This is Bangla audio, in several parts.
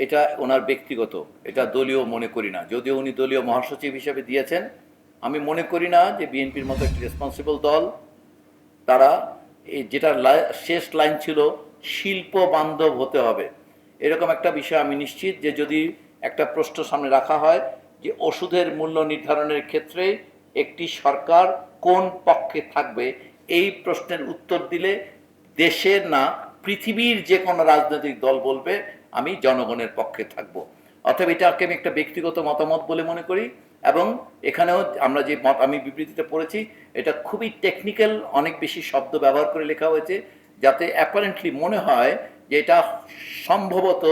এটা ওনার ব্যক্তিগত, এটা দলীয় মনে করি না। যদিও উনি দলীয় মহাসচিব হিসেবে দিয়েছেন, আমি মনে করি না যে বিএনপির মতো একটি রেসপন্সিবল দল, তারা এই যেটা লা- শেষ লাইন ছিল, শিল্প বান্ধব হতে হবে। এরকম একটা বিষয় আমি নিশ্চিত যে যদি একটা প্রশ্ন সামনে রাখা হয় যে ওষুধের মূল্য নির্ধারণের ক্ষেত্রে একটি সরকার কোন পক্ষে থাকবে, এই প্রশ্নের উত্তর দিলে দেশের না, পৃথিবীর যে কোনো রাজনৈতিক দল বলবে আমি জনগণের পক্ষে থাকব। অতএব এটাকে আমি একটা ব্যক্তিগত মতামত বলে মনে করি এবং এখানেও আমরা যে মত, আমি বিবৃতিতে পড়েছি, এটা খুবই টেকনিক্যাল অনেক বেশি শব্দ ব্যবহার করে লেখা হয়েছে, যাতে অ্যাপারেন্টলি মনে হয় যে এটা সম্ভবত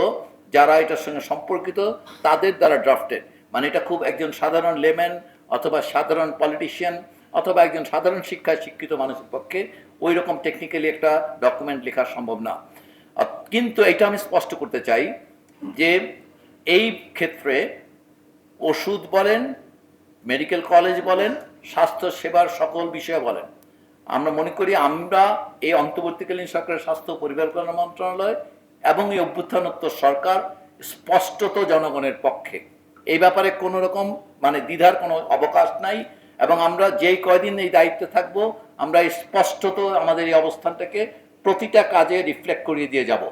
যারা এটার সঙ্গে সম্পর্কিত, তাদের দ্বারা ড্রাফটেড মানে এটা খুব একজন সাধারণ লেম্যান অথবা সাধারণ পলিটিশিয়ান অথবা একজন সাধারণ শিক্ষায় শিক্ষিত মানুষের পক্ষে ওই রকম টেকনিক্যালি একটা ডকুমেন্ট লেখা সম্ভব না। কিন্তু এটা আমি স্পষ্ট করতে চাই যে এই ক্ষেত্রে ওষুধ বলেন মেডিকেল কলেজ বলেন স্বাস্থ্য সেবার সকল বিষয়ে বলেন। আমরা মনে করি আমরা এই অন্তর্বর্তীকালীন সরকারের স্বাস্থ্য পরিবার কল্যাণ মন্ত্রণালয় এবং এই অভ্যুত্থানোত্তর সরকার স্পষ্টত জনগণের পক্ষে। এই ব্যাপারে কোনো রকম মানে দ্বিধার কোনো অবকাশ নাই এবং আমরা যেই কয়দিন এই দায়িত্বে থাকব, আমরা স্পষ্টত আমাদের এই অবস্থানটাকে প্রতিটা কাজে রিফ্লেক্ট করিয়ে দিয়ে যাব।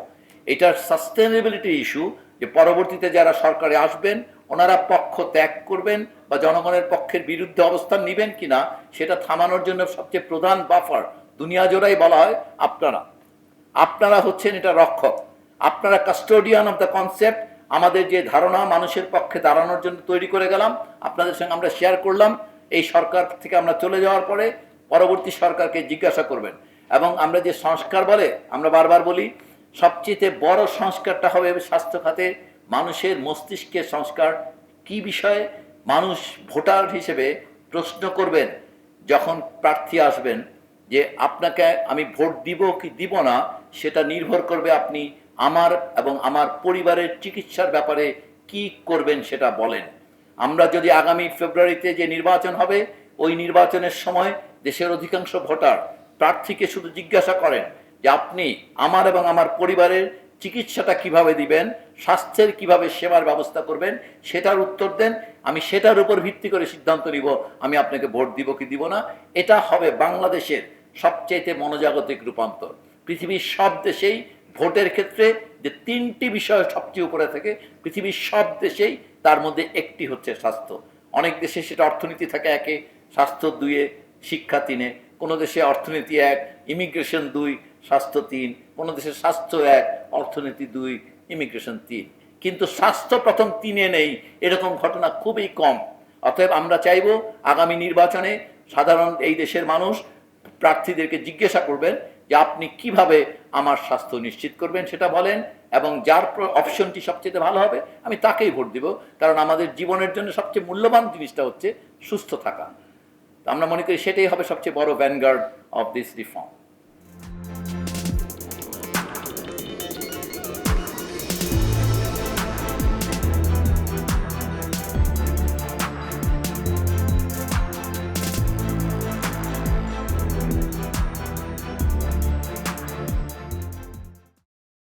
এটার সাস্টেনেবিলিটি ইস্যু যে পরবর্তীতে যারা সরকারে আসবেন, ওনারা পক্ষ ত্যাগ করবেন বা জনগণের পক্ষের বিরুদ্ধে অবস্থান নেবেন কিনা, সেটা থামানোর জন্য সবচেয়ে প্রধান বাফার দুনিয়া জোড়াই বলা হয় আপনারা। আপনারা হচ্ছেন এটা রক্ষক। আপনারা কাস্টোডিয়ান অফ দ্য কনসেপ্ট আমাদের যে ধারণা মানুষের পক্ষে দাঁড়ানোর জন্য তৈরি করে গেলাম, আপনাদের সঙ্গে আমরা শেয়ার করলাম, এই সরকার থেকে আমরা চলে যাওয়ার পরে পরবর্তী সরকারকে জিজ্ঞাসা করবেন। এবং আমরা যে সংস্কার বলে, আমরা বারবার বলি, সবচেয়ে বড় সংস্কারটা হবে স্বাস্থ্য খাতে মানুষের মস্তিষ্কের সংস্কার। কি বিষয়ে? মানুষ ভোটার হিসেবে প্রশ্ন করবেন যখন প্রার্থী আসবেন যে, আপনাকে আমি ভোট দিব কি দিব না, সেটা নির্ভর করবে আপনি আমার এবং আমার পরিবারের চিকিৎসার ব্যাপারে কি করবেন সেটা বলেন। আমরা যদি আগামী ফেব্রুয়ারিতে যে নির্বাচন হবে, ওই নির্বাচনের সময় দেশের অধিকাংশ ভোটার প্রার্থীকে শুধু জিজ্ঞাসা করেন যে আপনি আমার এবং আমার পরিবারের চিকিৎসাটা কীভাবে দিবেন, স্বাস্থ্যের কীভাবে সেবার ব্যবস্থা করবেন, সেটার উত্তর দেন, আমি সেটার উপর ভিত্তি করে সিদ্ধান্ত নিব, আমি আপনাকে ভোট দিব কি দিব না, এটা হবে বাংলাদেশের সবচেয়ে মনোজাগতিক রূপান্তর। পৃথিবীর সব দেশেই ভোটের ক্ষেত্রে যে তিনটি বিষয় সবচেয়ে উপরে থাকে, পৃথিবীর সব দেশেই তার মধ্যে একটি হচ্ছে স্বাস্থ্য। অনেক দেশে সেটা অর্থনীতি থাকে একে, স্বাস্থ্য দুইয়ে শিক্ষা তিনে। কোনো দেশে অর্থনীতি এক ইমিগ্রেশন দুই, স্বাস্থ্য তিন, কোনো দেশে স্বাস্থ্য এক, অর্থনীতি দুই ইমিগ্রেশন তিন। কিন্তু স্বাস্থ্য প্রথম তিনে নেই, এরকম ঘটনা খুবই কম। অতএব আমরা চাইব আগামী নির্বাচনে সাধারণ এই দেশের মানুষ প্রার্থীদেরকে জিজ্ঞাসা করবেন যে আপনি কীভাবে আমার স্বাস্থ্য নিশ্চিত করবেন সেটা বলেন এবং যার অপশনটি সবচেয়ে ভালো হবে, আমি তাকেই ভোট দিব। কারণ আমাদের জীবনের জন্য সবচেয়ে মূল্যবান জিনিসটা হচ্ছে সুস্থ থাকা। আমরা মনে করি সেটাই হবে সবচেয়ে বড় ভ্যানগার্ড অফ দিস রিফর্ম